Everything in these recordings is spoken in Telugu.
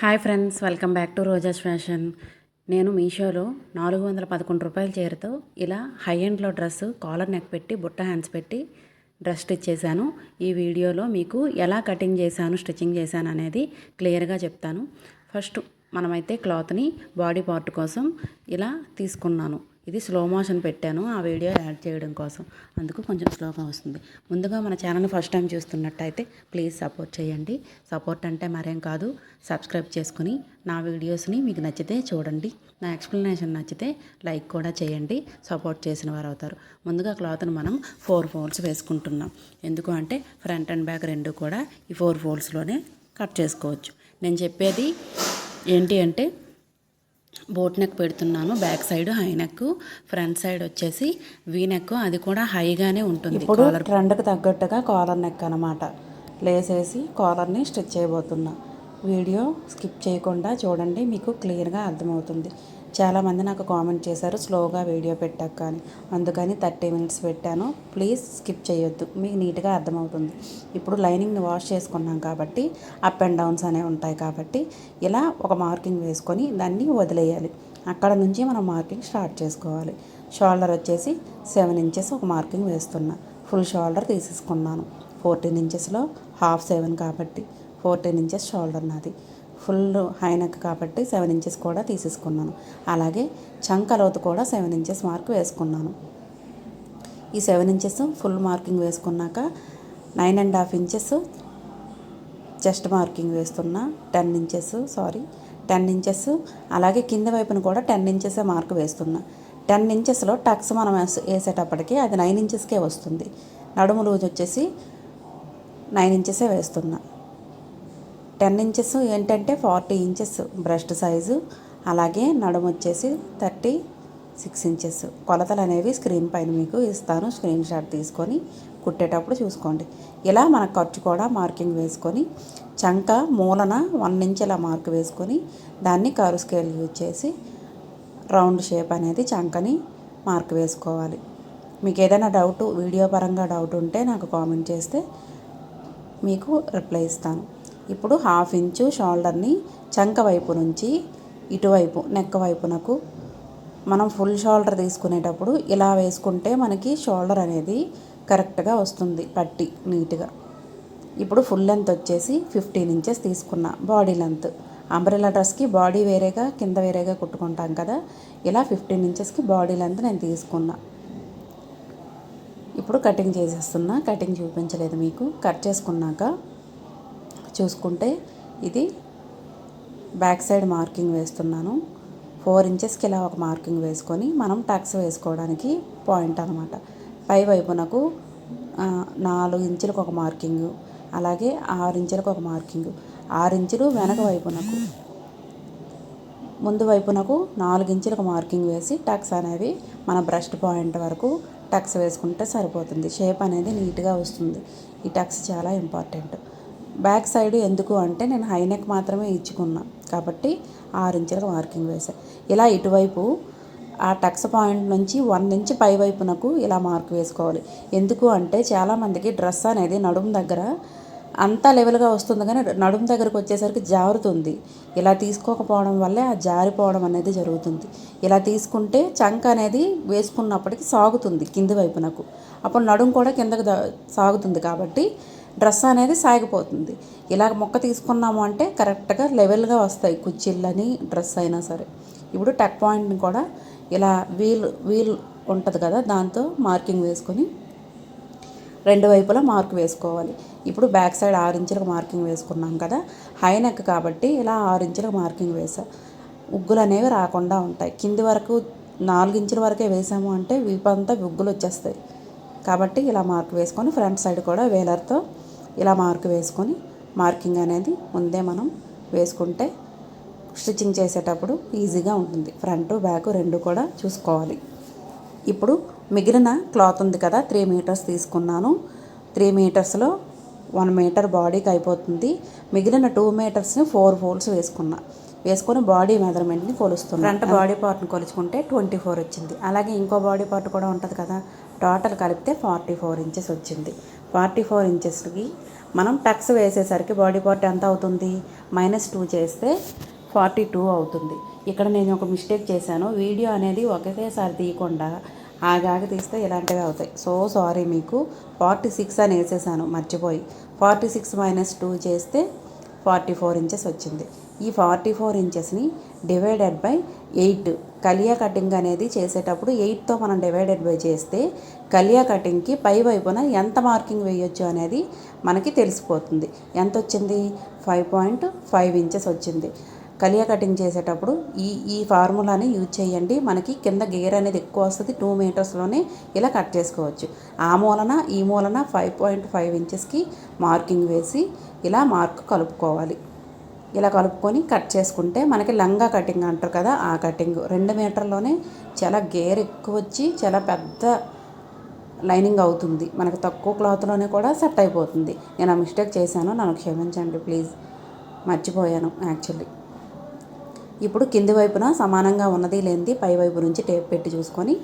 Hi friends welcome back to Roja's fashion. నేను మీషోలో నాలుగు వందల పదకొండు రూపాయల చీరతో ఇలా హై ఎండ్లో డ్రెస్ కాలర్ నెక్ పెట్టి బుట్ట హ్యాండ్స్ పెట్టి డ్రెస్ స్టిచ్ చేశాను. ఈ వీడియోలో మీకు ఎలా కటింగ్ చేశాను స్టిచ్చింగ్ చేశాను అనేది క్లియర్గా చెప్తాను. ఫస్ట్ మనమైతే క్లాత్ని బాడీ పార్ట్ కోసం ఇలా తీసుకున్నాను. ఇది స్లో మోషన్ పెట్టాను. ఆ వీడియో యాడ్ చేయడం కోసం. అందుకు కొంచెం స్లోగా వస్తుంది. ముందుగా మన ఛానల్ని ఫస్ట్ టైం చూస్తున్నట్టయితే ప్లీజ్ సపోర్ట్ చేయండి. సపోర్ట్ అంటే మరేం కాదు సబ్స్క్రైబ్ చేసుకుని నా వీడియోస్ని మీకు నచ్చితే చూడండి. నా ఎక్స్ప్లెనేషన్ నచ్చితే లైక్ కూడా చేయండి. సపోర్ట్ చేసిన వారు అవుతారు. ముందుగా క్లాత్ని మనం ఫోర్ ఫోల్డ్స్ వేసుకుంటున్నాం. ఎందుకు అంటే ఫ్రంట్ అండ్ బ్యాక్ రెండు కూడా ఈ ఫోర్ ఫోల్డ్స్లోనే కట్ చేసుకోవచ్చు. నేను చెప్పేది ఏంటి అంటే బోట్ నెక్ పెడుతున్నాను back side high neck front side వచ్చేసి వీ నెక్ అది కూడా హైగానే ఉంటుంది ఇప్పుడు ట్రెండ్కి తగ్గట్టుగా కాలర్ నెక్ అనమాట లేసేసి కాలర్ని స్టిచ్ చేయబోతున్నా. వీడియో స్కిప్ చేయకుండా చూడండి మీకు క్లియర్గా అర్థమవుతుంది. చాలామంది నాకు కామెంట్ చేశారు స్లోగా వీడియో పెట్టాక అని అందుకని థర్టీ మినిట్స్ పెట్టాను. ప్లీజ్ స్కిప్ చేయొద్దు. మీకు నీట్గా అర్థమవుతుంది. ఇప్పుడు లైనింగ్ని వాష్ చేసుకున్నాం కాబట్టి అప్ అండ్ డౌన్స్ అనేవి ఉంటాయి కాబట్టి ఇలా ఒక మార్కింగ్ వేసుకొని దాన్ని వదిలేయాలి. అక్కడ నుంచి మనం మార్కింగ్ స్టార్ట్ చేసుకోవాలి. షోల్డర్ వచ్చేసి సెవెన్ ఇంచెస్ ఒక మార్కింగ్ వేస్తున్నా. ఫుల్ షోల్డర్ తీసేసుకున్నాను. ఫోర్టీన్ ఇంచెస్లో హాఫ్ సెవెన్ కాబట్టి ఫోర్టీన్ ఇంచెస్ షోల్డర్ నాది. ఫుల్ హై నెక్ కాబట్టి సెవెన్ ఇంచెస్ కూడా తీసేసుకున్నాను. అలాగే చంక లోతు కూడా సెవెన్ ఇంచెస్ మార్క్ వేసుకున్నాను. ఈ సెవెన్ ఇంచెస్ ఫుల్ మార్కింగ్ వేసుకున్నాక nine and half inches chest marking వేస్తున్నా. Ten inches sorry ten inches అలాగే కింద వైపున కూడా టెన్ ఇంచెస్ మార్క్ వేస్తున్నా. టెన్ ఇంచెస్లో టక్స్ మనం వేసేటప్పటికి అది నైన్ ఇంచెస్కే వస్తుంది. నడుము లూజ్ వచ్చేసి నైన్ ఇంచెసే వేస్తున్నా. టెన్ ఇంచెస్ ఏంటంటే ఫార్టీ ఇంచెస్ బ్రెస్ట్ సైజు. అలాగే నడుము వచ్చేసి థర్టీ సిక్స్ ఇంచెస్. కొలతలు అనేవి స్క్రీన్ పైన మీకు ఇస్తాను. స్క్రీన్ షాట్ తీసుకొని కుట్టేటప్పుడు చూసుకోండి. ఇలా మన ఖర్చు కూడా మార్కింగ్ వేసుకొని చంక మూలన వన్ ఇంచ్ ఇలా మార్క్ వేసుకొని దాన్ని కరు స్కేల్ యూజ్ చేసి రౌండ్ షేప్ అనేది చంకని మార్క్ వేసుకోవాలి. మీకు ఏదైనా డౌట్ వీడియో పరంగా డౌట్ ఉంటే నాకు కామెంట్ చేస్తే మీకు రిప్లై ఇస్తాను. ఇప్పుడు హాఫ్ ఇంచు షోల్డర్ని చంక వైపు నుంచి ఇటువైపు నెక్ వైపునకు మనం ఫుల్ షోల్డర్ తీసుకునేటప్పుడు ఇలా వేసుకుంటే మనకి షోల్డర్ అనేది కరెక్ట్గా వస్తుంది పట్టి నీట్గా. ఇప్పుడు ఫుల్ లెంత్ వచ్చేసి ఫిఫ్టీన్ ఇంచెస్ తీసుకున్నా బాడీ లెంత్ అంబ్రెల్లా డ్రెస్కి బాడీ వేరేగా కింద వేరేగా కుట్టుకుంటాం కదా ఇలా ఫిఫ్టీన్ ఇంచెస్కి బాడీ లెంత్ నేను తీసుకున్నా. ఇప్పుడు కటింగ్ చేసేస్తున్నా కటింగ్ చూపించలేదు మీకు కట్ చేసుకున్నాక చూసుకుంటే ఇది బ్యాక్ సైడ్ మార్కింగ్ వేస్తున్నాను. ఫోర్ ఇంచెస్కి ఇలా ఒక మార్కింగ్ వేసుకొని మనం టక్స్ వేసుకోవడానికి పాయింట్ అనమాట పై వైపునకు నాలుగు ఇంచులకు ఒక మార్కింగ్ అలాగే ఆరు ఇంచులకు ఒక మార్కింగ్. ఆరు ఇంచులు వెనక వైపునకు. ముందు వైపునకు నాలుగు ఇంచులకు మార్కింగ్ వేసి టక్స్ అనేవి మన బ్రస్ట్ పాయింట్ వరకు టక్స్ వేసుకుంటే సరిపోతుంది. షేప్ అనేది నీట్గా వస్తుంది. ఈ టక్స్ చాలా ఇంపార్టెంట్. బ్యాక్ సైడ్ ఎందుకు అంటే నేను హై నెక్ మాత్రమే ఇచ్చుకున్నా. కాబట్టి ఆరు ఇంచులకు మార్కింగ్ వేసా. ఇలా ఇటువైపు ఆ టక్స్ పాయింట్ నుంచి వన్ ఇంచ్ పై వైపునకు ఇలా మార్క్ వేసుకోవాలి. ఎందుకు అంటే చాలామందికి డ్రెస్ అనేది నడుము దగ్గర అంతా లెవెల్గా వస్తుంది కానీ నడుము దగ్గరకు వచ్చేసరికి జారుతుంది. ఇలా తీసుకోకపోవడం వల్లే ఆ జారిపోవడం అనేది జరుగుతుంది. ఇలా తీసుకుంటే చంక అనేది వేసుకున్నప్పటికీ సాగుతుంది కింది వైపునకు. అప్పుడు నడుము కూడా కిందకు సాగుతుంది కాబట్టి డ్రెస్ అనేది సాగిపోతుంది. ఇలా మొక్క తీసుకున్నాము అంటే కరెక్ట్గా లెవెల్గా వస్తాయి కుచ్చిళ్ళని డ్రెస్ అయినా సరే. ఇప్పుడు టక్ పాయింట్ని కూడా ఇలా వీల్ వీల్ ఉంటుంది కదా దాంతో మార్కింగ్ వేసుకొని రెండు వైపులా మార్క్ వేసుకోవాలి. ఇప్పుడు బ్యాక్ సైడ్ ఆరు ఇంచులకు మార్కింగ్ వేసుకున్నాం కదా హై నెక్ కాబట్టి ఇలా ఆరు ఇంచులకు మార్కింగ్ వేసా. ఉగ్గులు అనేవి రాకుండా ఉంటాయి. కింది వరకు నాలుగు ఇంచుల వరకే వేసాము అంటే వీపంతా ఉగ్గులు వచ్చేస్తాయి. కాబట్టి ఇలా మార్క్ వేసుకొని ఫ్రంట్ సైడ్ కూడా వేలర్తో ఇలా మార్క్ వేసుకొని మార్కింగ్ అనేది ముందే మనం వేసుకుంటే స్టిచ్చింగ్ చేసేటప్పుడు ఈజీగా ఉంటుంది. ఫ్రంట్ బ్యాక్ రెండు కూడా చూసుకోవాలి. ఇప్పుడు మిగిలిన క్లాత్ ఉంది కదా త్రీ మీటర్స్ తీసుకున్నాను. త్రీ మీటర్స్లో వన్ మీటర్ బాడీకి అయిపోతుంది. మిగిలిన టూ మీటర్స్ని ఫోర్ ఫోల్డ్స్ వేసుకున్నా. వేసుకొని బాడీ మెజర్మెంట్ని కొలుస్తున్నాను ఫ్రంట్ బాడీ పార్ట్ని కొలుచుకుంటే ట్వంటీ ఫోర్ వచ్చింది. అలాగే ఇంకో బాడీ పార్ట్ కూడా ఉంటుంది కదా టోటల్ కలిపితే ఫార్టీ ఫోర్ ఇంచెస్ వచ్చింది. ఫార్టీ ఫోర్ ఇంచెస్కి మనం టక్స్ వేసేసరికి బాడీ పార్ట్ ఎంత అవుతుంది? మైనస్ టూ చేస్తే ఫార్టీ టూ అవుతుంది. ఇక్కడ నేను ఒక మిస్టేక్ చేశాను. వీడియో అనేది ఒకేసారి తీయకుండా ఆగాగి తీస్తే ఇలాంటివి అవుతాయి. సో సారీ మీకు. ఫార్టీ సిక్స్ అని వేసేసాను. మర్చిపోయి. ఫార్టీ సిక్స్ మైనస్ టూ చేస్తే ఫార్టీ ఫోర్ ఇంచెస్ వచ్చింది. ఈ ఫార్టీ ఫోర్ ఇంచెస్ని డివైడెడ్ బై ఎయిట్. కలియా కటింగ్ అనేది చేసేటప్పుడు ఎయిట్తో మనం డివైడెడ్ బై చేస్తే కలియా కటింగ్కి పై వైపున ఎంత మార్కింగ్ వేయొచ్చు అనేది మనకి తెలిసిపోతుంది. ఎంత వచ్చింది? ఫైవ్ పాయింట్ ఫైవ్ ఇంచెస్ వచ్చింది. కలియా కటింగ్ చేసేటప్పుడు ఈ ఈ ఫార్ములాని యూజ్ చేయండి. మనకి కింద గేర్ అనేది ఎక్కువ వస్తుంది. టూ మీటర్స్లోనే ఇలా కట్ చేసుకోవచ్చు. ఆ మూలన ఈ మూలన ఫైవ్ పాయింట్ ఫైవ్ ఇంచెస్కి మార్కింగ్ వేసి ఇలా మార్క్ కలుపుకోవాలి. ఇలా కలుపుకొని కట్ చేసుకుంటే మనకి లంగా కటింగ్ అంటారు కదా ఆ కటింగ్. రెండు మీటర్లోనే చాలా గేర్ ఎక్కువ వచ్చి చాలా పెద్ద లైనింగ్ అవుతుంది. మనకు తక్కువ క్లాత్లోనే కూడా సెట్ అయిపోతుంది. నేను ఆ మిస్టేక్ చేశాను నన్ను క్షమించండి ప్లీజ్. మర్చిపోయాను యాక్చువల్లీ. ఇప్పుడు కింది వైపున సమానంగా ఉన్నది లేనిది పై వైపు నుంచి టేప్ పెట్టి చూసుకొని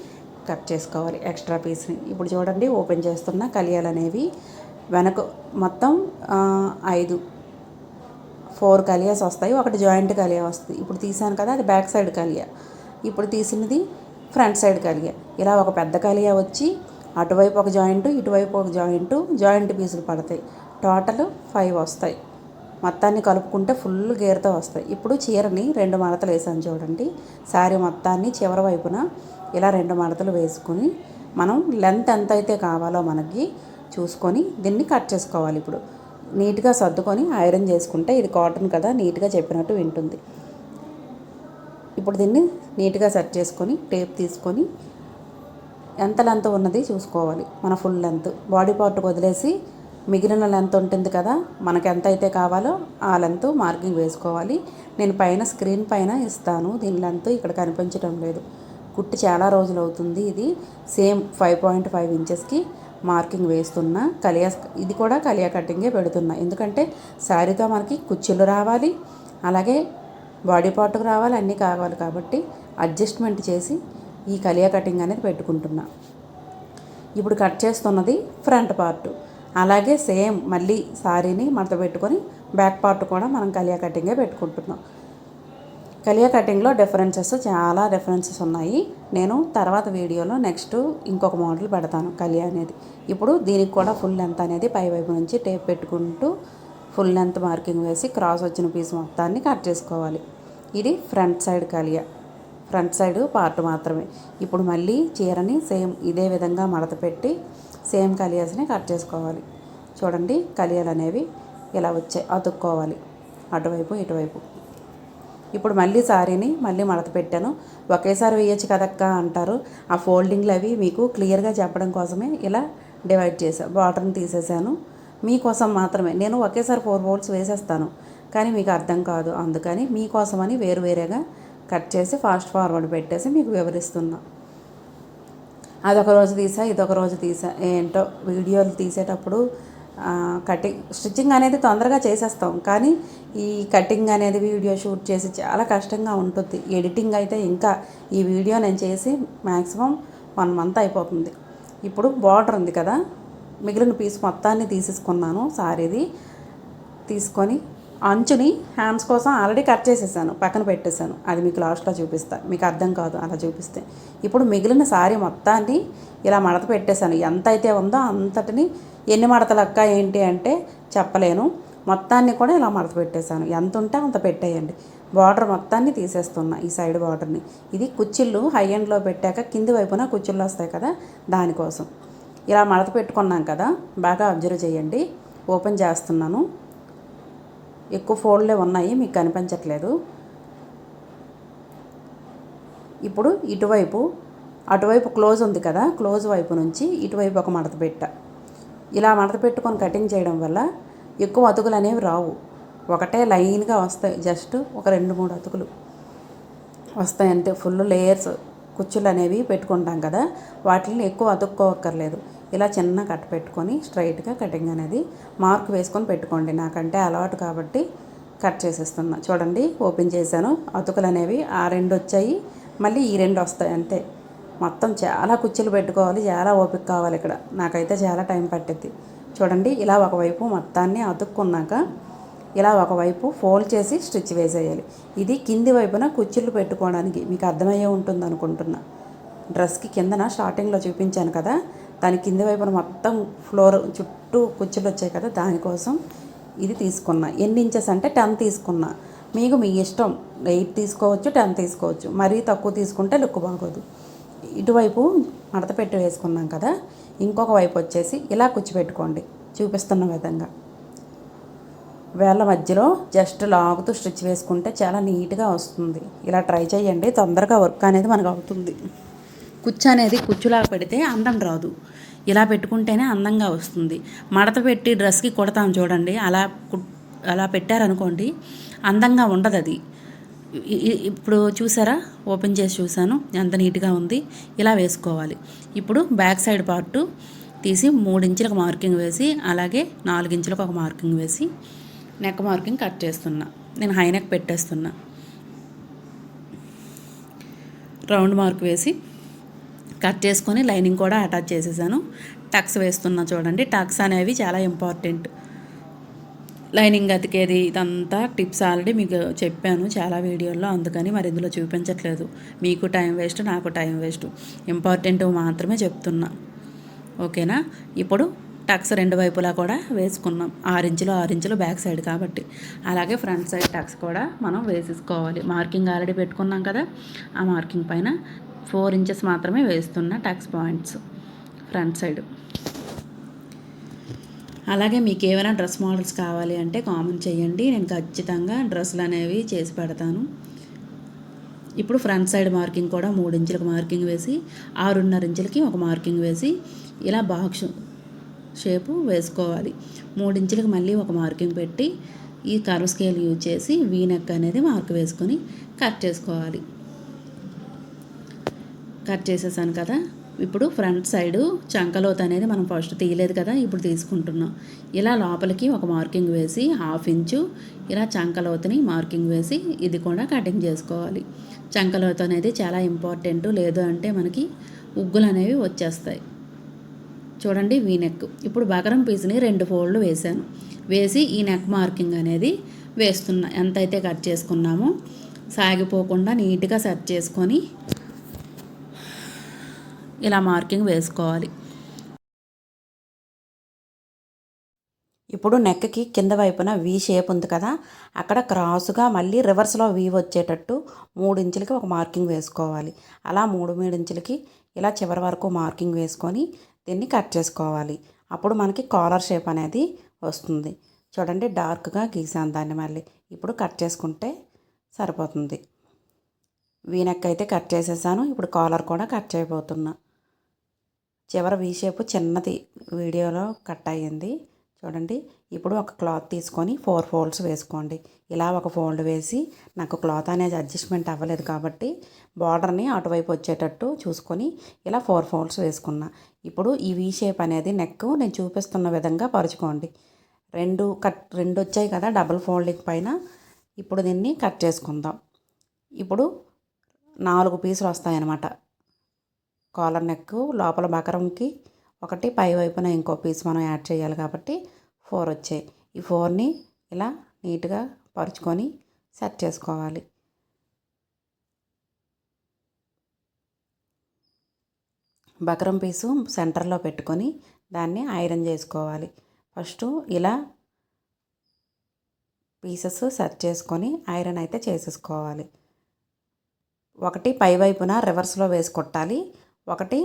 కట్ చేసుకోవాలి ఎక్స్ట్రా పీస్ని. ఇప్పుడు చూడండి ఓపెన్ చేస్తున్న కలియాలు అనేవి వెనక మొత్తం ఐదు ఫోర్ కలియాస్ వస్తాయి ఒకటి జాయింట్ కలియా వస్తుంది. ఇప్పుడు తీసాను కదా అది బ్యాక్ సైడ్ కలియా. ఇప్పుడు తీసినది ఫ్రంట్ సైడ్ కలియా. ఇలా ఒక పెద్ద కలియా వచ్చి అటువైపు ఒక జాయింట్ ఇటువైపు ఒక జాయింట్ జాయింట్ పీసులు పడతాయి. టోటల్ ఫైవ్ వస్తాయి. మొత్తాన్ని కలుపుకుంటే ఫుల్ గేర్తో వస్తాయి. ఇప్పుడు చీరని రెండు మడతలు వేసాను చూడండి. శారీ మొత్తాన్ని చివరి వైపున ఇలా రెండు మడతలు వేసుకొని మనం లెంత్ ఎంత అయితే కావాలో మనకి చూసుకొని దీన్ని కట్ చేసుకోవాలి ఇప్పుడు. నీట్గా సర్దుకొని ఐరన్ చేసుకుంటే ఇది కాటన్ కదా నీట్గా చెప్పినట్టు వింటుంది. ఇప్పుడు దీన్ని నీట్గా సెట్ చేసుకొని టేప్ తీసుకొని ఎంత లెంత్ ఉన్నది చూసుకోవాలి మన ఫుల్ లెంత్. బాడీ పార్ట్ వదిలేసి మిగిలిన లెంత్ ఉంటుంది కదా మనకు ఎంత అయితే కావాలో ఆ లెంత్ మార్కింగ్ వేసుకోవాలి. నేను పైన స్క్రీన్ పైన ఇస్తాను దీని లెంత్ ఇక్కడ కనిపించడం లేదు. కుట్టి చాలా రోజులు అవుతుంది ఇది సేమ్ ఫైవ్ పాయింట్ ఫైవ్ ఇంచెస్కి. మార్కింగ్ వేస్తున్నా కలియా ఇది కూడా కలియా కటింగే పెడుతున్నా. ఎందుకంటే శారీతో మనకి కుచ్చులు రావాలి అలాగే బాడీ పార్ట్కి రావాలి అన్నీ కావాలి కాబట్టి అడ్జస్ట్మెంట్ చేసి ఈ కలియా కటింగ్ అనేది పెట్టుకుంటున్నా. ఇప్పుడు కట్ చేస్తున్నది ఫ్రంట్ పార్ట్. అలాగే సేమ్ మళ్ళీ శారీని మడత పెట్టుకొని బ్యాక్ పార్ట్ కూడా మనం కలియా కటింగే పెట్టుకుంటున్నాం. కలియా కటింగ్లో డిఫరెన్సెస్ చాలా డిఫరెన్సెస్ ఉన్నాయి. నేను తర్వాత వీడియోలో నెక్స్ట్ ఇంకొక మోడల్ పెడతాను కలియా అనేది. ఇప్పుడు దీనికి కూడా ఫుల్ లెంత్ అనేది పై వైపు నుంచి టేప్ పెట్టుకుంటూ ఫుల్ లెంత్ మార్కింగ్ వేసి క్రాస్ వచ్చిన పీస్ మొత్తాన్ని కట్ చేసుకోవాలి. ఇది ఫ్రంట్ సైడ్ కలియా ఫ్రంట్ సైడ్ పార్ట్ మాత్రమే. ఇప్పుడు మళ్ళీ చీరని సేమ్ ఇదే విధంగా మడత పెట్టి సేమ్ కలియాస్ని కట్ చేసుకోవాలి. చూడండి కలియాలు అనేవి ఇలా వచ్చాయి అతుక్కోవాలి. అటువైపు ఇటువైపు. ఇప్పుడు మళ్ళీ సారీని మళ్ళీ మడత పెట్టాను. ఒకేసారి వేయచ్చు కదక్క అంటారు. ఆ ఫోల్డింగ్లు అవి మీకు క్లియర్గా చెప్పడం కోసమే ఇలా డివైడ్ చేశాను బార్డర్ని తీసేసాను మీకోసం మాత్రమే. నేను ఒకేసారి ఫోర్ ఫోల్డ్స్ వేసేస్తాను. కానీ మీకు అర్థం కాదు. అందుకని మీకోసమని వేరు వేరేగా కట్ చేసి ఫాస్ట్ ఫార్వర్డ్ పెట్టేసి మీకు వివరిస్తున్నా. అదొక రోజు తీసా ఇదొక రోజు తీసా. ఏంటో వీడియోలు తీసేటప్పుడు కటింగ్ స్టిచ్చింగ్ అనేది తొందరగా చేసేస్తాం. కానీ ఈ కటింగ్ అనేది వీడియో షూట్ చేసి చాలా కష్టంగా ఉంటుంది. ఎడిటింగ్ అయితే ఇంకా ఈ వీడియో నేను చేసి మ్యాక్సిమం వన్ మంత్ అయిపోతుంది. ఇప్పుడు బార్డర్ ఉంది కదా మిగిలిన పీస్ మొత్తాన్ని తీసేసుకున్నాను సారీది తీసుకొని అంచుని హ్యాండ్స్ కోసం ఆల్రెడీ కట్ చేసేసాను పక్కన పెట్టేశాను. అది మీకు లాస్ట్లో చూపిస్తా మీకు అర్థం కాదు అలా చూపిస్తే. ఇప్పుడు మిగిలిన సారీ మొత్తాన్ని ఇలా మడత పెట్టేశాను. ఎంత అయితే ఉందో అంతటిని ఎన్ని మడతలు అక్క ఏంటి అంటే చెప్పలేను. మొత్తాన్ని కూడా ఇలా మడత పెట్టేశాను. ఎంత ఉంటే అంత పెట్టేయండి. బార్డర్ మొత్తాన్ని తీసేస్తున్నా ఈ సైడ్ బార్డర్ని. ఇది కుచ్చిళ్ళు హై ఎండ్లో పెట్టాక కింది వైపున కుచ్చిళ్ళు వస్తాయి కదా దానికోసం. ఇలా మడత పెట్టుకున్నాం కదా బాగా అబ్జర్వ్ చేయండి. ఓపెన్ చేస్తున్నాను. ఎక్కువ ఫోల్డ్లే ఉన్నాయి మీకు కనిపించట్లేదు. ఇప్పుడు ఇటువైపు అటువైపు క్లోజ్ ఉంది కదా క్లోజ్ వైపు నుంచి ఇటువైపు ఒక మడత పెట్ట. ఇలా మడత పెట్టుకొని కటింగ్ చేయడం వల్ల ఎక్కువ అతుకులు అనేవి రావు. ఒకటే లైన్గా వస్తాయి. జస్ట్ ఒక రెండు మూడు అతుకులు వస్తాయి అంతే. ఫుల్ లేయర్స్ కుచ్చులు అనేవి పెట్టుకుంటాం కదా. వాటిని ఎక్కువ అతుక్కోవక్కర్లేదు ఇలా చిన్న కట్ పెట్టుకొని స్ట్రైట్గా కటింగ్ అనేది మార్క్ వేసుకొని పెట్టుకోండి. నాకంటే అలవాటు కాబట్టి కట్ చేసేస్తున్నా. చూడండి ఓపెన్ చేశాను. అతుకులు అనేవి ఆ రెండు వచ్చాయి. మళ్ళీ ఈ రెండు వస్తాయి అంతే. మొత్తం చాలా కుచ్చులు పెట్టుకోవాలి చాలా ఓపిక కావాలి ఇక్కడ. నాకైతే చాలా టైం పట్టింది చూడండి ఇలా ఒకవైపు మొత్తాన్ని అతుక్కున్నాక ఇలా ఒకవైపు ఫోల్డ్ చేసి స్టిచ్ వేసేయాలి. ఇది కింది వైపున కుర్చీలు పెట్టుకోవడానికి మీకు అర్థమయ్యే ఉంటుంది అనుకుంటున్నా. డ్రెస్కి కిందన స్టార్టింగ్లో చూపించాను కదా దాని కింది వైపున మొత్తం ఫ్లోర్ చుట్టూ కుచ్చులు వచ్చాయి కదా దానికోసం ఇది తీసుకున్నా. ఎన్ని ఇంచెస్ అంటే టెన్ తీసుకున్నా. మీకు మీ ఇష్టం ఎయిట్ తీసుకోవచ్చు టెన్ తీసుకోవచ్చు. మరీ తక్కువ తీసుకుంటే లుక్ బాగోదు. ఇటువైపు మడత పెట్టి వేసుకున్నాం కదా ఇంకొక వైపు వచ్చేసి ఇలా కూర్చోబెట్టుకోండి చూపిస్తున్న విధంగా. వేళ్ళ మధ్యలో జస్ట్ లాగుతూ స్టిచ్ వేసుకుంటే చాలా నీట్గా వస్తుంది. ఇలా ట్రై చేయండి తొందరగా వర్క్ అనేది మనకు అవుతుంది. కుచ్చు అనేది కుచ్చులాగా పెడితే అందం రాదు. ఇలా పెట్టుకుంటేనే అందంగా వస్తుంది. మడత పెట్టి డ్రెస్కి కొడతాం చూడండి అలా కు- అలా పెట్టారనుకోండి అందంగా ఉండదు అది ఇప్పుడు చూసారా? ఓపెన్ చేసి చూసాను ఎంత నీట్గా ఉంది. ఇలా వేసుకోవాలి. ఇప్పుడు బ్యాక్ సైడ్ పార్టు తీసి మూడు ఇంచులకు మార్కింగ్ వేసి అలాగే నాలుగించులకు ఒక మార్కింగ్ వేసి నెక్ మార్కింగ్ కట్ చేస్తున్నా. నేను హై నెక్ పెట్టేస్తున్నా. రౌండ్ మార్క్ వేసి కట్ చేసుకొని లైనింగ్ కూడా అటాచ్ చేసేసాను. టక్స్ వేస్తున్నా చూడండి. టక్స్ అనేవి చాలా ఇంపార్టెంట్. లైనింగ్ అతికేది ఇదంతా టిప్స్ ఆల్రెడీ మీకు చెప్పాను చాలా వీడియోల్లో అందుకని మరి ఇందులో చూపించట్లేదు. మీకు టైం వేస్ట్ నాకు టైం వేస్ట్. ఇంపార్టెంట్ మాత్రమే చెప్తున్నా. ఓకేనా? ఇప్పుడు టక్స్ రెండు వైపులా కూడా వేసుకున్నాం. ఆరించులు ఆరించులు బ్యాక్ సైడ్ కాబట్టి. అలాగే ఫ్రంట్ సైడ్ టక్స్ కూడా మనం వేసేసుకోవాలి. మార్కింగ్ ఆల్రెడీ పెట్టుకున్నాం కదా? ఆ మార్కింగ్ పైన ఫోర్ ఇంచెస్ మాత్రమే వేస్తున్నా టక్స్ పాయింట్స్ ఫ్రంట్ సైడ్. అలాగే మీకు ఏమైనా డ్రెస్ మోడల్స్ కావాలి అంటే కామెంట్ చేయండి. నేను ఖచ్చితంగా డ్రెస్సులు అనేవి చేసి పెడతాను. ఇప్పుడు ఫ్రంట్ సైడ్ మార్కింగ్ కూడా మూడు ఇంచులకు మార్కింగ్ వేసి ఆరున్నర ఇంచులకి ఒక మార్కింగ్ వేసి ఇలా బాక్స్ షేపు వేసుకోవాలి. మూడు ఇంచులకు మళ్ళీ ఒక మార్కింగ్ పెట్టి ఈ కర్వ్ స్కేల్ యూజ్ చేసి వీ నెక్ అనేది మార్క్ వేసుకొని కట్ చేసుకోవాలి. కట్ చేసేసాను కదా? ఇప్పుడు ఫ్రంట్ సైడు చంకలోత అనేది మనం ఫస్ట్ తీయలేదు కదా ఇప్పుడు తీసుకుంటున్నాం. ఇలా లోపలికి ఒక మార్కింగ్ వేసి హాఫ్ ఇంచు ఇలా చంకలోతని మార్కింగ్ వేసి ఇది కూడా కటింగ్ చేసుకోవాలి. చంకలోత అనేది చాలా ఇంపార్టెంట్ లేదు అంటే మనకి ఉగ్గులు అనేవి వచ్చేస్తాయి. చూడండి వీ నెక్ ఇప్పుడు బకరం పీస్ని రెండు ఫోల్డ్లు వేసాను వేసి ఈ నెక్ మార్కింగ్ అనేది వేస్తున్నా. ఎంతైతే కట్ చేసుకున్నామో సాగిపోకుండా నీట్గా సెట్ చేసుకొని ఇలా మార్కింగ్ వేసుకోవాలి. ఇప్పుడు నెక్కకి కింద వైపున వీ షేప్ ఉంది కదా అక్కడ క్రాస్గా మళ్ళీ రివర్స్లో వీ వచ్చేటట్టు మూడు ఇంచులకి ఒక మార్కింగ్ వేసుకోవాలి. అలా మూడు మూడు ఇంచులకి ఇలా చివరి వరకు మార్కింగ్ వేసుకొని దీన్ని కట్ చేసుకోవాలి. అప్పుడు మనకి కాలర్ షేప్ అనేది వస్తుంది. చూడండి డార్క్గా గీసాను దాన్ని మళ్ళీ. ఇప్పుడు కట్ చేసుకుంటే సరిపోతుంది. వీ నెక్ అయితే కట్ చేసేసాను. ఇప్పుడు కాలర్ కూడా కట్ చేయబోతున్నా. చివర వీ షేప్ చిన్నది వీడియోలో కట్ అయ్యింది. చూడండి ఇప్పుడు ఒక క్లాత్ తీసుకొని ఫోర్ ఫోల్డ్స్ వేసుకోండి. ఇలా ఒక ఫోల్డ్ వేసి నాకు క్లాత్ అనేది అడ్జస్ట్మెంట్ అవ్వలేదు కాబట్టి బార్డర్ని అటువైపు వచ్చేటట్టు చూసుకొని ఇలా ఫోర్ ఫోల్డ్స్ వేసుకున్నా. ఇప్పుడు ఈ వీ షేప్ అనేది నెక్ నేను చూపిస్తున్న విధంగా పరుచుకోండి. రెండు కట్ రెండు వచ్చాయి కదా డబుల్ ఫోల్డింగ్ పైన. ఇప్పుడు దీన్ని కట్ చేసుకుందాం. ఇప్పుడు నాలుగు పీసులు వస్తాయన్నమాట. కాలర్ నెక్ లోపల బకరంకి ఒకటి పై వైపున ఇంకో పీస్ మనం యాడ్ చేయాలి కాబట్టి ఫోర్ వచ్చాయి. ఈ ఫోర్ని ఇలా నీట్గా పరుచుకొని సెట్ చేసుకోవాలి. బకరం పీసు సెంటర్లో పెట్టుకొని దాన్ని ఐరన్ చేసుకోవాలి. ఫస్ట్ ఇలా పీసెస్ సెట్ చేసుకొని ఐరన్ అయితే చేసేసుకోవాలి. ఒకటి పై వైపున రివర్స్లో వేసి కొట్టాలి. ఒకటి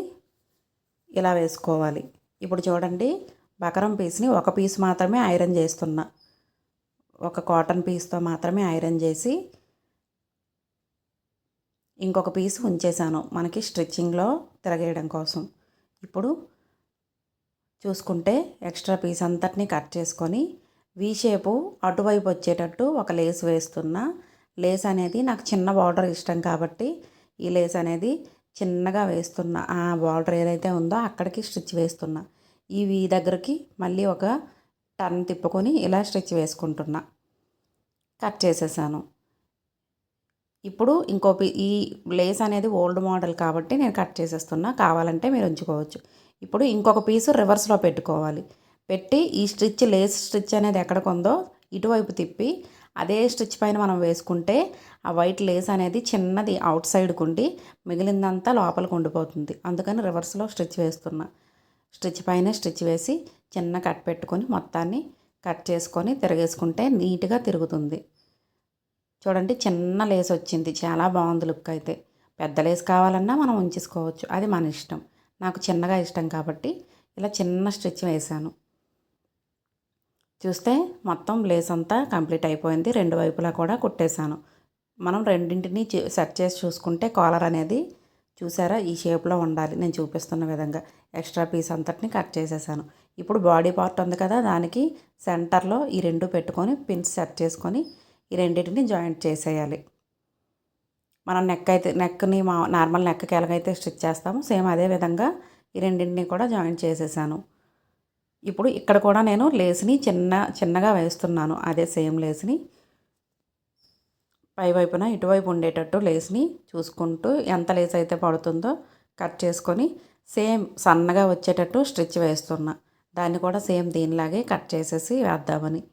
ఇలా వేసుకోవాలి. ఇప్పుడు చూడండి బకరం పీస్ని ఒక పీస్ మాత్రమే ఐరన్ చేస్తున్నా. ఒక కాటన్ పీస్తో మాత్రమే ఐరన్ చేసి ఇంకొక పీస్ ఉంచేసాను మనకి స్టిచ్చింగ్లో తిరగేయడం కోసం. ఇప్పుడు చూసుకుంటే ఎక్స్ట్రా పీస్ అంతటిని కట్ చేసుకొని వీ షేపు అటువైపు వచ్చేటట్టు ఒక లేస్ వేస్తున్నా. లేస్ అనేది నాకు చిన్న బార్డర్ ఇష్టం కాబట్టి ఈ లేస్ అనేది చిన్నగా వేస్తున్నా. ఆ బార్డర్ ఏదైతే ఉందో అక్కడికి స్టిచ్ వేస్తున్నా. ఇవి దగ్గరికి మళ్ళీ ఒక టర్న్ తిప్పుకొని ఇలా స్టిచ్ వేసుకుంటున్నా. కట్ చేసేసాను. ఇప్పుడు ఇంకో పీ ఈ లేస్ అనేది ఓల్డ్ మోడల్ కాబట్టి నేను కట్ చేసేస్తున్నా. కావాలంటే మీరు ఉంచుకోవచ్చు. ఇప్పుడు ఇంకొక పీసు రివర్స్లో పెట్టుకోవాలి. పెట్టి ఈ స్టిచ్ లేస్ స్టిచ్ అనేది ఎక్కడికి ఉందో ఇటువైపు తిప్పి అదే స్టిచ్ పైన మనం వేసుకుంటే ఆ వైట్ లేస్ అనేది చిన్నది అవుట్ సైడ్కి ఉండి మిగిలిందంతా లోపలికి ఉండిపోతుంది. అందుకని రివర్స్లో స్టిచ్ వేస్తున్నా. స్టిచ్ పైన స్టిచ్ వేసి చిన్న కట్ పెట్టుకొని మొత్తాన్ని కట్ చేసుకొని తిరగేసుకుంటే నీట్గా తిరుగుతుంది. చూడండి చిన్న లేస్ వచ్చింది. చాలా బాగుంది లుక్ అయితే. పెద్ద లేస్ కావాలన్నా మనం ఉంచేసుకోవచ్చు. అది మన ఇష్టం. నాకు చిన్నగా ఇష్టం కాబట్టి ఇలా చిన్న స్టిచ్ వేసాను చూస్తే మొత్తం లేస్ అంతా కంప్లీట్ అయిపోయింది. రెండు వైపులా కూడా కుట్టేశాను. మనం రెండింటిని సెట్ చేసి చూసుకుంటే కాలర్ అనేది చూసారా? ఈ షేప్లో ఉండాలి. నేను చూపిస్తున్న విధంగా ఎక్స్ట్రా పీస్ అంతటిని కట్ చేసేసాను. ఇప్పుడు బాడీ పార్ట్ ఉంది కదా దానికి సెంటర్లో ఈ రెండు పెట్టుకొని పిన్స్ సెట్ చేసుకొని ఈ రెండింటిని జాయింట్ చేసేయాలి. మనం నెక్ అయితే నెక్ని మా నార్మల్ నెక్కి ఎలాగైతే స్టిచ్ చేస్తామో సేమ్ అదే విధంగా ఈ రెండింటిని కూడా జాయింట్ చేసేసాను. ఇప్పుడు ఇక్కడ కూడా నేను లేస్ని చిన్న చిన్నగా వేస్తున్నాను. అదే సేమ్ లేస్ని. పై వైపున ఇటువైపు ఉండేటట్టు లేస్ని చూసుకుంటూ ఎంత లేస్ అయితే పడుతుందో కట్ చేసుకొని సేమ్ సన్నగా వచ్చేటట్టు స్టిచ్ వేస్తున్నా. దాన్ని కూడా సేమ్ దీనిలాగే కట్ చేసేసి వేద్దామని.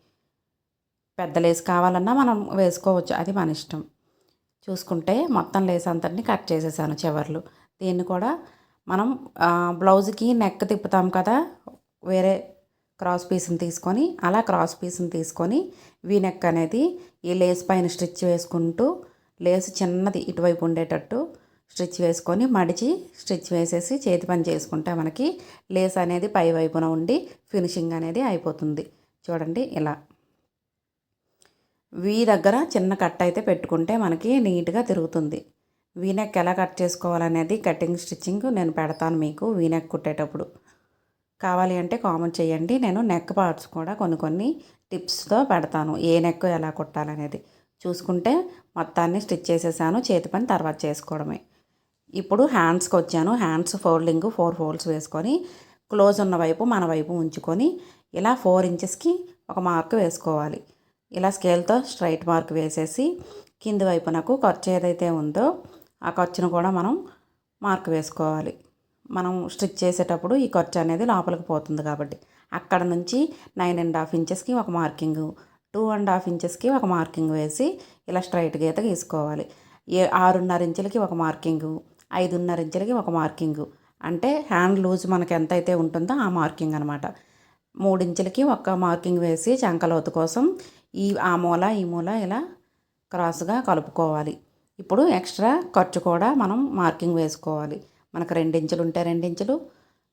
పెద్ద లేస్ కావాలన్నా మనం వేసుకోవచ్చు. అది మన ఇష్టం. చూసుకుంటే మొత్తం లేస్ అంతటిని కట్ చేసేసాను చివర్లు. దీన్ని కూడా మనం బ్లౌజ్కి నెక్ తిప్పుతాం కదా వేరే క్రాస్ పీస్ని తీసుకొని అలా క్రాస్ పీస్ని తీసుకొని వీనెక్ అనేది ఈ లేస్ పైన స్టిచ్ వేసుకుంటూ లేస్ చిన్నది ఇటువైపు ఉండేటట్టు స్టిచ్ వేసుకొని మడిచి స్టిచ్ వేసేసి చేతి పని చేసుకుంటే మనకి లేస్ అనేది పై వైపున ఉండి ఫినిషింగ్ అనేది అయిపోతుంది. చూడండి ఇలా. వీ దగ్గర చిన్న కట్ అయితే పెట్టుకుంటే మనకి నీట్గా తిరుగుతుంది. వీనెక్ ఎలా కట్ చేసుకోవాలనేది కటింగ్ స్టిచ్చింగ్ నేను పెడతాను మీకు వీనెక్ కుట్టేటప్పుడు. కావాలి అంటే కామెంట్ చేయండి. నేను నెక్ పార్ట్స్ కూడా కొన్ని కొన్ని టిప్స్తో పెడతాను. ఏ నెక్ ఎలా కుట్టాలనేది. చూసుకుంటే మొత్తాన్ని స్టిచ్ చేసేసాను. చేతి పని తర్వాత చేసుకోవడమే. ఇప్పుడు హ్యాండ్స్కి వచ్చాను. హ్యాండ్స్ ఫోల్డింగ్ ఫోర్ ఫోల్డ్స్ వేసుకొని క్లోజ్ ఉన్న వైపు మన వైపు ఉంచుకొని ఇలా ఫోర్ ఇంచెస్కి ఒక మార్క్ వేసుకోవాలి. ఇలా స్కేల్తో స్ట్రైట్ మార్క్ వేసేసి కింది వైపునకు ఖర్చు ఏదైతే ఉందో ఆ ఖర్చును కూడా మనం మార్క్ వేసుకోవాలి. మనం స్టిచ్ చేసేటప్పుడు ఈ ఖర్చు అనేది లోపలికి పోతుంది కాబట్టి. అక్కడ నుంచి నైన్ అండ్ హాఫ్ ఇంచెస్కి ఒక మార్కింగ్ టూ అండ్ హాఫ్ ఇంచెస్కి ఒక మార్కింగ్ వేసి ఇలా స్ట్రైట్ గీత గీసుకోవాలి. ఏ ఆరున్నర ఇంచులకి ఒక మార్కింగ్ ఐదున్నర ఇంచులకి ఒక మార్కింగ్ అంటే హ్యాండ్ లూజ్ మనకి ఎంత అయితే ఉంటుందో ఆ మార్కింగ్ అనమాట మూడించులకి ఒక మార్కింగ్ వేసి చంకలోతు కోసం ఈ ఆ మూల ఈ మూల ఇలా క్రాస్గా కలుపుకోవాలి. ఇప్పుడు ఎక్స్ట్రా ఖర్చు కూడా మనం మార్కింగ్ వేసుకోవాలి. మనకు రెండించులు ఉంటే రెండించులు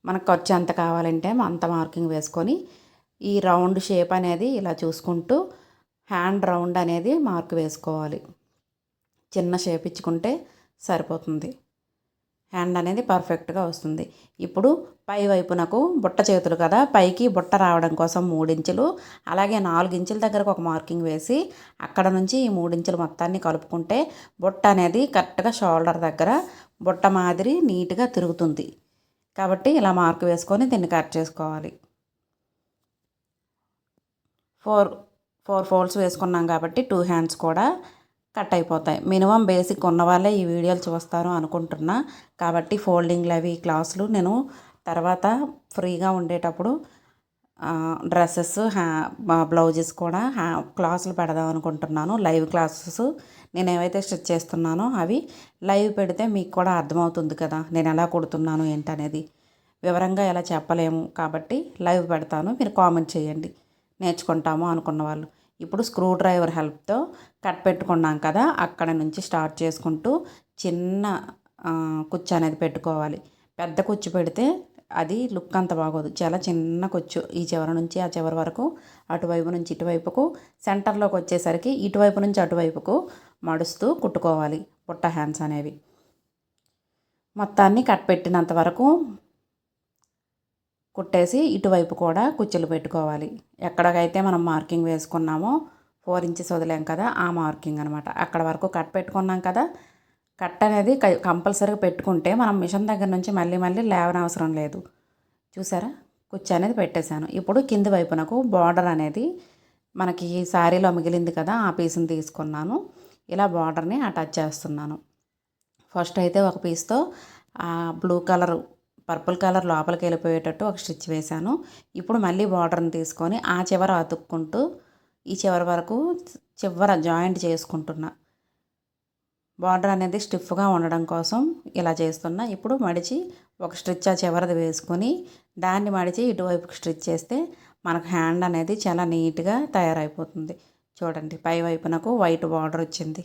మనకు ఖర్చు ఎంత కావాలంటే అంత మార్కింగ్ వేసుకొని ఈ రౌండ్ షేప్ అనేది ఇలా చూసుకుంటూ హ్యాండ్ రౌండ్ అనేది మార్క్ వేసుకోవాలి. చిన్న షేప్ ఇచ్చుకుంటే సరిపోతుంది. హ్యాండ్ అనేది పర్ఫెక్ట్గా వస్తుంది. ఇప్పుడు పై వైపునకు బుట్ట చేతులు కదా పైకి బుట్ట రావడం కోసం మూడించులు అలాగే నాలుగు ఇంచుల దగ్గరకు ఒక మార్కింగ్ వేసి అక్కడ నుంచి ఈ మూడించులు మొత్తాన్ని కలుపుకుంటే బుట్ట అనేది కరెక్ట్గా షోల్డర్ దగ్గర బుట్ట మాదిరి నీట్గా తిరుగుతుంది. కాబట్టి ఇలా మార్క్ వేసుకొని దీన్ని కట్ చేసుకోవాలి. ఫోర్ ఫోర్ ఫోల్డ్స్ వేసుకున్నాం కాబట్టి టూ హ్యాండ్స్ కూడా కట్ అయిపోతాయి. మినిమం బేసిక్ ఉన్న వాళ్ళే ఈ వీడియోలు చూస్తారు అనుకుంటున్నా. కాబట్టి ఫోల్డింగ్లు అవి క్లాసులు నేను తర్వాత ఫ్రీగా ఉండేటప్పుడు డ్రెస్సెస్ హ్యా బ్లౌజెస్ కూడా హ్యా క్లాసులు పెడదాం అనుకుంటున్నాను. లైవ్ క్లాసెస్ నేను ఏవైతే స్టిచ్ చేస్తున్నానో అవి లైవ్ పెడితే మీకు కూడా అర్థమవుతుంది కదా నేను ఎలా కుడుతున్నాను ఏంటనేది. వివరంగా ఎలా చెప్పలేము కాబట్టి లైవ్ పెడతాను మీరు కామెంట్ చేయండి. నేర్చుకుంటాము అనుకున్న వాళ్ళు. ఇప్పుడు స్క్రూ డ్రైవర్ హెల్ప్తో కట్ పెట్టుకున్నాం కదా అక్కడ నుంచి స్టార్ట్ చేసుకుంటూ చిన్న కుచ్చు అనేది పెట్టుకోవాలి. పెద్ద కుచ్చు పెడితే అది లుక్ అంత బాగోదు. చాలా చిన్న కొచ్చు ఈ చివరి నుంచి ఆ చివరి వరకు అటువైపు నుంచి ఇటువైపుకు సెంటర్లోకి వచ్చేసరికి ఇటువైపు నుంచి అటువైపుకు మడుస్తూ కుట్టుకోవాలి పుట్ట హ్యాండ్స్ అనేవి. మొత్తాన్ని కట్ పెట్టినంత వరకు కుట్టేసి ఇటువైపు కూడా కుచ్చులు పెట్టుకోవాలి. ఎక్కడికైతే మనం మార్కింగ్ వేసుకున్నామో ఫోర్ ఇంచెస్ వదిలాం కదా ఆ మార్కింగ్ అనమాట అక్కడ వరకు కట్ పెట్టుకున్నాం కదా కట్ అనేది కంపల్సరీగా పెట్టుకుంటే మనం మిషన్ దగ్గర నుంచి మళ్ళీ మళ్ళీ లేవనవసరం లేదు. చూసారా? కుచ్చి అనేది పెట్టేశాను. ఇప్పుడు కింది వైపునకు బార్డర్ అనేది మనకి శారీలో మిగిలింది కదా ఆ పీస్ని తీసుకున్నాను. ఇలా బార్డర్ని అటాచ్ చేస్తున్నాను. ఫస్ట్ అయితే ఒక పీస్తో బ్లూ కలర్ పర్పుల్ కలర్ లోపలికి వెళ్ళిపోయేటట్టు ఒక స్టిచ్ వేశాను. ఇప్పుడు మళ్ళీ బార్డర్ని తీసుకొని ఆ చివర అతుక్కుంటూ ఈ చివరి వరకు చివర జాయింట్ చేసుకుంటున్నా. బార్డర్ అనేది స్టిఫ్గా ఉండడం కోసం ఇలా చేస్తున్నా. ఇప్పుడు మడిచి ఒక స్టిచ్ ఆ చివరిది వేసుకొని దాన్ని మడిచి ఇటువైపుకి స్టిచ్ చేస్తే మనకు హ్యాండ్ అనేది చాలా నీట్గా తయారైపోతుంది. చూడండి పై వైపునకు వైట్ బార్డర్ వచ్చింది.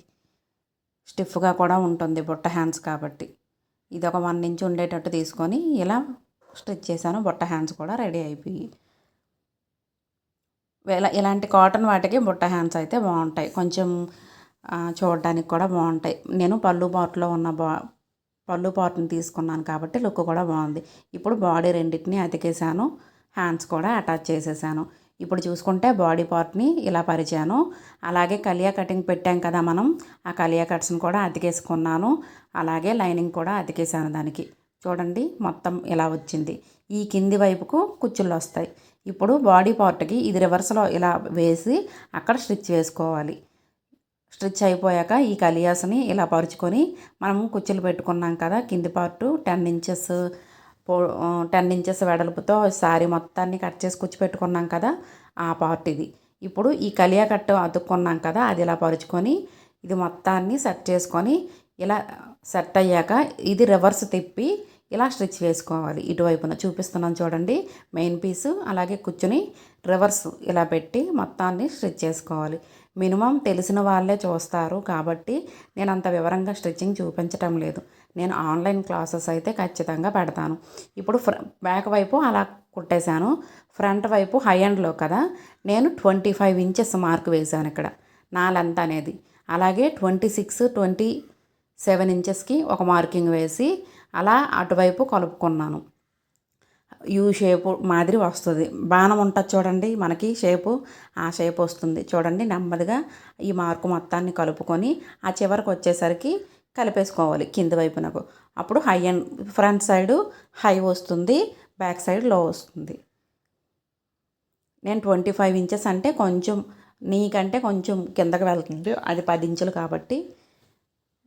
స్టిఫ్గా కూడా ఉంటుంది బుట్ట హ్యాండ్స్ కాబట్టి. ఇది ఒక వన్ ఇంచ్ ఉండేటట్టు తీసుకొని ఇలా స్టిచ్ చేశాను బుట్ట హ్యాండ్స్ కూడా రెడీ అయిపోయి. ఇలా ఇలాంటి కాటన్ వాటికి బుట్ట హ్యాండ్స్ అయితే బాగుంటాయి. కొంచెం చూడడానికి కూడా బాగుంటాయి. నేను పళ్ళు పాటులో ఉన్న బా పళ్ళు పాటుని తీసుకున్నాను కాబట్టి లుక్ కూడా బాగుంది. ఇప్పుడు బాడీ రెండింటిని అతికేసాను హ్యాండ్స్ కూడా అటాచ్ చేసేసాను. ఇప్పుడు చూసుకుంటే బాడీ పార్ట్ని ఇలా పరిచాను. అలాగే కలియా కటింగ్ పెట్టాం కదా మనం ఆ కలియా కట్స్ని కూడా అతికేసుకున్నాను. అలాగే లైనింగ్ కూడా అతికేసాను దానికి. చూడండి మొత్తం ఇలా వచ్చింది. ఈ కింది వైపుకు కుచ్చుళ్ళు వస్తాయి. ఇప్పుడు బాడీ పార్ట్కి ఇది రివర్స్లో ఇలా వేసి అక్కడ స్టిచ్ వేసుకోవాలి. స్టిచ్ అయిపోయాక ఈ కలియాస్ని ఇలా పరుచుకొని మనం కుచ్చులు పెట్టుకున్నాం కదా కింది పార్టు టెన్ ఇంచెస్ పో టెన్ ఇంచెస్ వెడల్పుతో శారీ మొత్తాన్ని కట్ చేసి కుచ్చి పెట్టుకున్నాం కదా ఆ పార్ట్ ఇది. ఇప్పుడు ఈ కలియా కట్టు అతుక్కున్నాం కదా అది ఇలా పరుచుకొని ఇది మొత్తాన్ని సెట్ చేసుకొని ఇలా సెట్ అయ్యాక ఇది రివర్స్ తిప్పి ఇలా స్టిచ్ వేసుకోవాలి. ఇటువైపున చూపిస్తున్నాను చూడండి మెయిన్ పీసు అలాగే కూర్చుని రివర్స్ ఇలా పెట్టి మొత్తాన్ని స్టిచ్ చేసుకోవాలి. మినిమం తెలిసిన వాళ్ళే చూస్తారు కాబట్టి నేను అంత వివరంగా స్టిచ్చింగ్ చూపించటం లేదు. నేను ఆన్లైన్ క్లాసెస్ అయితే ఖచ్చితంగా పెడతాను. ఇప్పుడు ఫ్ర బ్యాక్ వైపు అలా కుట్టేశాను. ఫ్రంట్ వైపు హై అండ్లో కదా. నేను ట్వంటీ ఫైవ్ ఇంచెస్ మార్క్ వేశాను ఇక్కడ. నా లెంత్ అనేది. అలాగే ట్వంటీ సిక్స్ ట్వంటీ సెవెన్ ఇంచెస్కి ఒక మార్కింగ్ వేసి అలా అటువైపు కలుపుకున్నాను. యూ షేపు మాదిరి వస్తుంది. బాణం ఉంటుంది చూడండి మనకి షేపు. ఆ షేప్ వస్తుంది. చూడండి నెమ్మదిగా ఈ మార్కు మొత్తాన్ని కలుపుకొని ఆ చివరికి వచ్చేసరికి కలిపేసుకోవాలి కింది వైపునకు. అప్పుడు high and front side high వస్తుంది. బ్యాక్ సైడ్లో వస్తుంది. నేను ట్వంటీ ఫైవ్ ఇంచెస్ అంటే కొంచెం నీకంటే కొంచెం కిందకి వెళ్తుంది. అది పది ఇంచులు కాబట్టి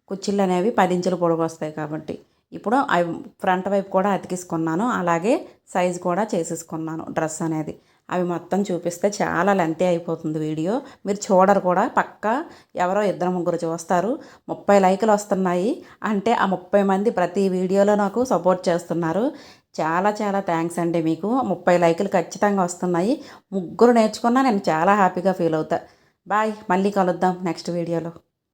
కుచ్చిళ్ళు అనేవి పది ఇంచులు పొడుగు వస్తాయి కాబట్టి. ఇప్పుడు అవి ఫ్రంట్ వైపు కూడా అతికిసుకున్నాను. అలాగే సైజు కూడా చేసేసుకున్నాను డ్రెస్ అనేది. అవి మొత్తం చూపిస్తే చాలా లెంతీ అయిపోతుంది వీడియో. మీరు చూడరు కూడా పక్క ఎవరో ఇద్దరు ముగ్గురు చూస్తారు. ముప్పై లైకులు వస్తున్నాయి అంటే ఆ ముప్పై మంది ప్రతి వీడియోలో నాకు సపోర్ట్ చేస్తున్నారు. చాలా చాలా థ్యాంక్స్ అండి మీకు. ముప్పై లైకులు ఖచ్చితంగా వస్తున్నాయి. ముగ్గురు నేర్చుకున్నా నేను చాలా హ్యాపీగా ఫీల్ అవుతా. బాయ్ మళ్ళీ కలుద్దాం నెక్స్ట్ వీడియోలో.